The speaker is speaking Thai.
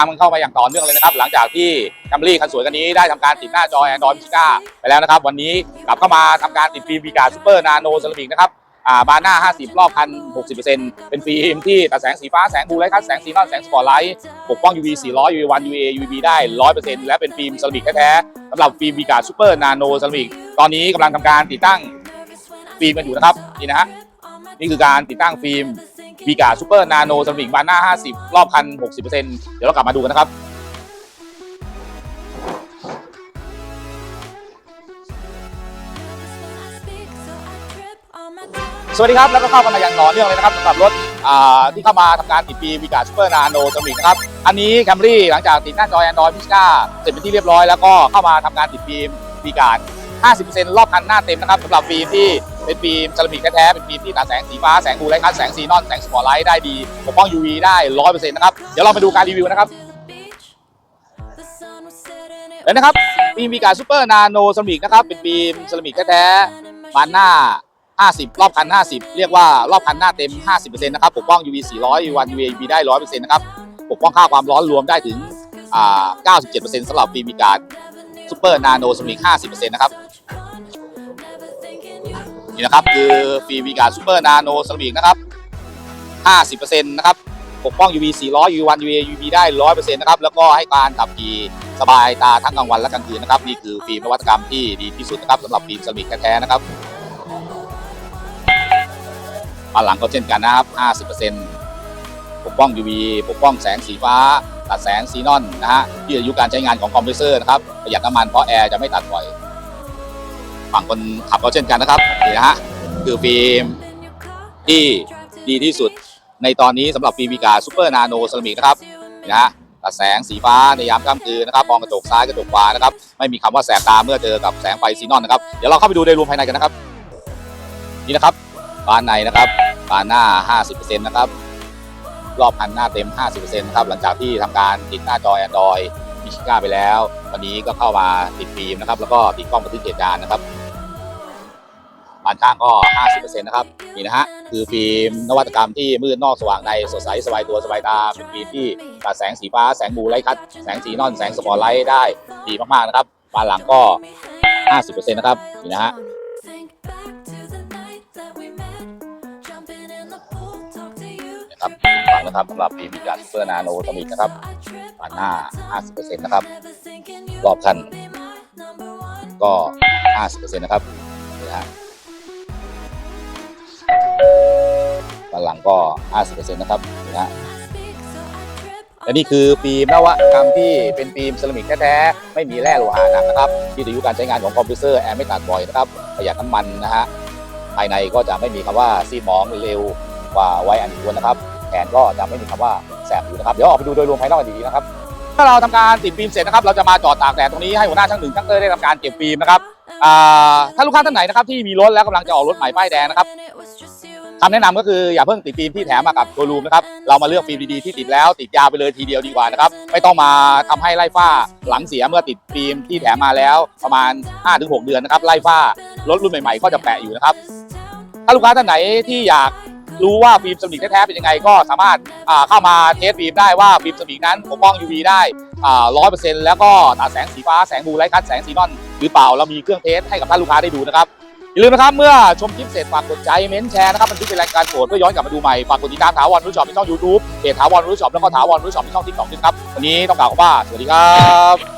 ามมันเข้ามาอย่างต่อเนื่องเลยนะครับ หลังจากที่แคมรี่คันสวยคันนี้ได้ทำการติดหน้าจอ Android p i 9ไปแล้วนะครับ วันนี้กลับเข้ามาทำการติดฟิล์มวีกาซูเปอร์นาโนเซรามิกนะครับอ่าบานหน้า 50 รอบคัน60%เป็นฟิล์มที่ตัดแสงสีฟ้า แสงบูไลท์คัสแสงสีนอนแสงสปอตไลท์ปกป้อง UV 400 UV 1 UVA UVB ได้ 100%และเป็นฟิล์มเซรามิกแท้ๆสำหรับฟิล์มวีกาซูเปอร์นาโนเซรามิกตอนนี้กำลังทำการติดตั้งฟิล์มกันอยู่นะครับนี่นะฮะนี่คือการติดตั้งฟิล์ม วีกาซูเปอร์นาโนสมิงบานหน้า 50 รอบคัน 60%เดี๋ยวเรากลับมาดูกันนะครับสวัสดีครับแล้วก็เข้ากันมาอย่างต่อเนื่องเลยนะครับสำหรับรถที่เข้ามาทำการติดปีวีกาซูเปอร์นาโนสมิงนะครับอันนี้แคมรี่หลังจากติดหน้าจอ Android p i 9เสร็จเป็นที่เรียบร้อยแล้วก็เข้ามาทำการติดฟิล์มวีกา50%รอบคันหน้าเต็มนะครับสำหรับฟิล์มที่ เป็นฟิล์มเซรามิกแท้ๆเป็นฟิล์มที่ตัดแสงสีฟ้าแสงบูไลท์คัสแสงซีนอนแสงสปอตไลท์ได้ดีปกป้อง UV ได้100%นต์นะครับเดี๋ยวเรามาดูการรีวิวนะครับแล้วนะครับฟิล์มวีการซูเปอร์นาโนเซรามิกนะครับเป็นฟิล์มเซรามิกแท้ๆบานหน้า 50 รอบคัน 50 เรียกว่ารอบคันหน้าเต็ม 50%นะครับปกป้อง UV 400 UV 1 UV UV ได้ 100%นะครับปกป้องค่าความร้อนรวมได้ถึงอ่า97%สำหรับฟิล์มวีการซูเปอร์นาโนเซรามิก 50%นะครับ นี่นะครับคือฟิล์มวีการซูเปอร์นาโนเซรามิกนะครับ 50%นะครับปกป้อง UV 400 UV 1 UV UV ได้ 100%นะครับ แล้วก็ให้การขับขี่สบายตาทั้งกลางวันและกลางคืนนะครับ นี่คือฟิล์มนวัตกรรมที่ดีที่สุดนะครับสำหรับฟิล์มเซรามิกแท้ๆนะครับปานหลังก็เช่นกันนะครับ 50%ปกป้อง UV ปกป้องแสงสีฟ้า ตัดแสงซีนอนนะฮะยืดอายุการใช้งานของคอมเพรสเซอร์นะครับ ประหยัดน้ำมันเพราะแอร์จะไม่ตัดบ่อย ฝั่งคนขับก็เช่นกันนะครับนี่นะฮะคือฟิล์มที่ดีที่สุดในตอนนี้สำหรับฟิล์มวีกาซูเปอร์นาโนเซรามิกนะครับนี่นะฮะตัดแสงสีฟ้าในยามค่ำคืนนะครับมองกระจกซ้ายกระจกขวานะครับไม่มีคำว่าแสบตาเมื่อเจอกับแสงไฟซีนอนนะครับเดี๋ยวเราเข้าไปดูในรวมภายในกันนะครับ นี่นะครับบานในนะครับบานหน้า 50%นะครับรอบคันหน้าเต็ม 50%นะครับหลังจากที่ทำการติดหน้าจอ Android มิชิก้าไปแล้ว วันนี้ก็เข้ามาติดฟิล์มนะครับแล้วก็ติดกล้องบันทึกเหตุการณ์นะครับ บานข้างก็ 50%นะครับนี่นะฮะคือฟิล์มนวัตกรรมที่มืดนอกสว่างในสดใสสบายตัวสบายตาเป็นฟิล์มที่ตัดแสงสีฟ้าแสงบูไลท์คัทแสงสีนอนแสงสปอตไลท์ได้ดีมากๆนะครับบานหลังก็ 50%นะครับนี่นะฮะนะครับฟังนะครับสำหรับปีมีการเพื่อนาโนตมิกนะครับผ่านหน้า 50%นะครับ รอบคัน ก็ 50%นะครับนี่ฮะ ก็ 50%นะครับนี่ฮะและนี่คือฟิล์มนวัตกรรมที่เป็นฟิล์มเซรามิกแท้ๆไม่มีแร่โลหะหนักนะครับ ที่อายุการใช้งานของคอมพิวเตอร์แอร์ไม่ตัดบ่อยนะครับประหยัดน้ำมันนะฮะภายในก็จะไม่มีคำว่าซีดหมองเร็วกว่าไว้อันควรนะครับแขนก็จะไม่มีคำว่าแสบอยู่นะครับเดี๋ยวออกไปดูโดยรวมภายนอกกันดีๆนะครับถ้าเราทำการติดฟิล์มเสร็จนะครับ เราจะมาจอดตากแดดตรงนี้ให้หัวหน้าช่างหนึ่งช่างเตอร์ได้ทำการเก็บฟิล์มนะครับอ่าถ้าลูกค้าท่านไหนนะครับที่มีรถแล้วกำลังจะออกรถใหม่ป้ายแดงนะครับ คำแนะนำก็คืออย่าเพิ่งติดฟิล์มที่แถมมากับโชว์รูมนะครับเรามาเลือกฟิล์มดีๆที่ติดแล้วติดยาวไปเลยทีเดียวดีกว่านะครับไม่ต้องมาทำให้ไล่ฝ้าหลังเสียเมื่อติดฟิล์มที่แถมมาแล้วประมาณ 5-6 เดือนนะครับไล่ฝ้ารถรุ่นใหม่ๆ ก็จะแปะอยู่นะครับถ้าลูกค้าท่านไหนที่อยากรู้ว่าฟิล์มสมิกแท้ๆเป็นยังไงก็สามารถาเข้ามาเทสฟิล์มได้ว่าฟิล์มสมิกนั้นปกป้อง UV ได้ร้อยเปอร์เซ็นต์แล้วก็ตัดแสงสีฟ้าแสงบูไลท์คัทแสงซีนอนหรือเปล่าเรามีเครื่องเทสให้กับท่านลูกค้าได้ดูนะครับ อย่าลืมนะครับเมื่อชมคลิปเสร็จฝากกดใจเม้นแชร์นะครับบันทึกเป็นรายการโปรดเพื่อย้อนกลับมาดูใหม่ฝากกดติดตามถาวรรู้ช็อปในช่องยูทูบเพจถาวรรู้ช็อปแล้วก็ถาวรรู้ช็อปในช่องทิกตอกด้วยครับวันนี้ต้องกล่าวว่าสวัสดีครับ